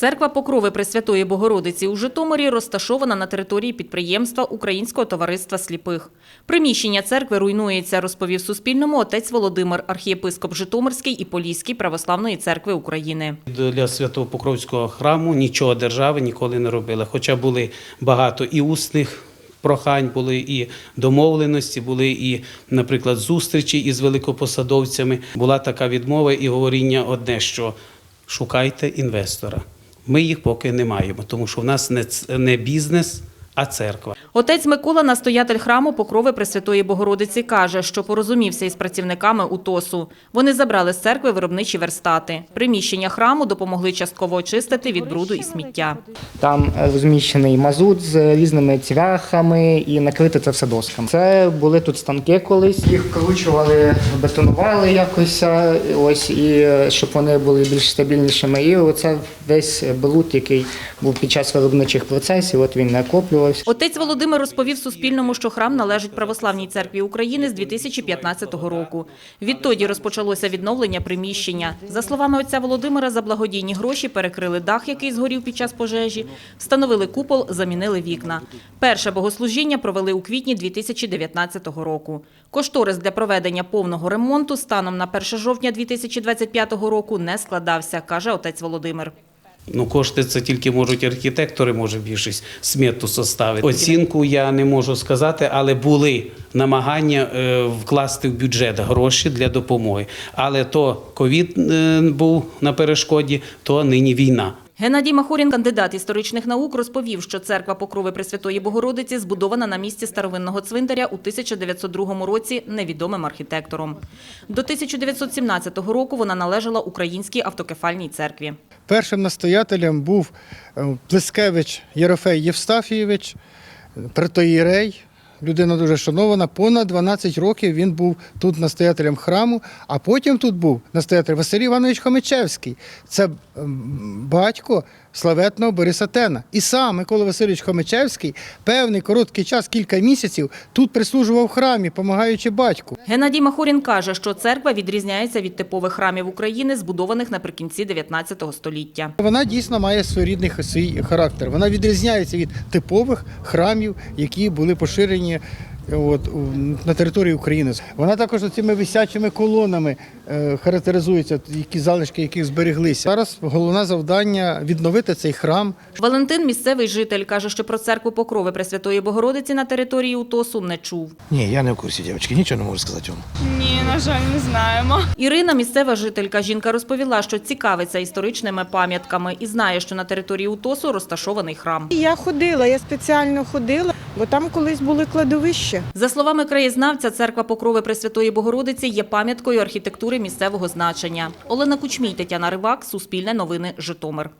Церква Покрови Пресвятої Богородиці у Житомирі розташована на території підприємства Українського товариства сліпих. Приміщення церкви руйнується, розповів Суспільному отець Володимир, архієпископ Житомирський і Поліський Православної церкви України. Для Свято-Покровського храму нічого держави ніколи не робила. Хоча були багато і усних прохань, були і домовленості, були і, наприклад, зустрічі із великопосадовцями. Була така відмова і говоріння одне, що шукайте інвестора. Ми їх поки не маємо, тому що в нас не, не бізнес, а церква. Отець Микола, настоятель храму Покрови Пресвятої Богородиці, каже, що порозумівся із працівниками УТОСу. Вони забрали з церкви виробничі верстати. Приміщення храму допомогли частково очистити від бруду і сміття. Там е, розміщений мазут з різними цвяхами і накрите це все досками. Це були тут станки колись. Їх вкручували, бетонували якось, е, ось і е, щоб вони були більш стабільнішими. І оце весь бруд, який був під час виробничих процесів, от він накоплювався. Отець Володимир розповів Суспільному, що храм належить Православній церкві України з 2015 року. Відтоді розпочалося відновлення приміщення. За словами отця Володимира, за благодійні гроші перекрили дах, який згорів під час пожежі, встановили купол, замінили вікна. Перше богослужіння провели у квітні 2019 року. Кошторис для проведення повного ремонту станом на 1 жовтня 2025 року не складався, каже отець Володимир. Ну, кошти це тільки можуть архітектори, може більшість смету составити. Оцінку я не можу сказати, але були намагання е, вкласти в бюджет гроші для допомоги. Але то ковід е, був на перешкоді, то нині війна. Геннадій Махорін, кандидат історичних наук, розповів, що церква Покрови Пресвятої Богородиці збудована на місці старовинного цвинтаря у 1902 році невідомим архітектором. До 1917 року вона належала Українській автокефальній церкві. Першим настоятелем був е, Плескевич Єрофей Євстафійович, протоїрей. Людина дуже шанована. Понад 12 років він був тут настоятелем храму, а потім тут був настоятель Василій Іванович Хомичевський. Це батько славетного Бориса Тена. І сам Микола Васильович Хомичевський певний короткий час, кілька місяців, тут прислужував в храмі, допомагаючи батьку. Геннадій Махорін каже, що церква відрізняється від типових храмів України, збудованих наприкінці 19 століття. Вона дійсно має своєрідний свій характер. Вона відрізняється від типових храмів, які були поширені от, на території України. Вона також цими висячими колонами е, характеризується, які залишки яких збереглися. Зараз головне завдання відновити цей храм, Валентин, місцевий житель, каже, що про церкву Покрови Пресвятої Богородиці на території УТОСу не чув. Ні, я не в курсі, дівчатки, нічого не можу сказати вам. Ні, на жаль, не знаємо. Ірина, місцева жителька, жінка розповіла, що цікавиться історичними пам'ятками і знає, що на території УТОСу розташований храм. Я ходила, я спеціально ходила, бо там колись були кладовища. За словами краєзнавця, церква Покрови Пресвятої Богородиці є пам'яткою архітектури місцевого значення. Олена Кучмій, Тетяна Ривак, Суспільне новини, Житомир.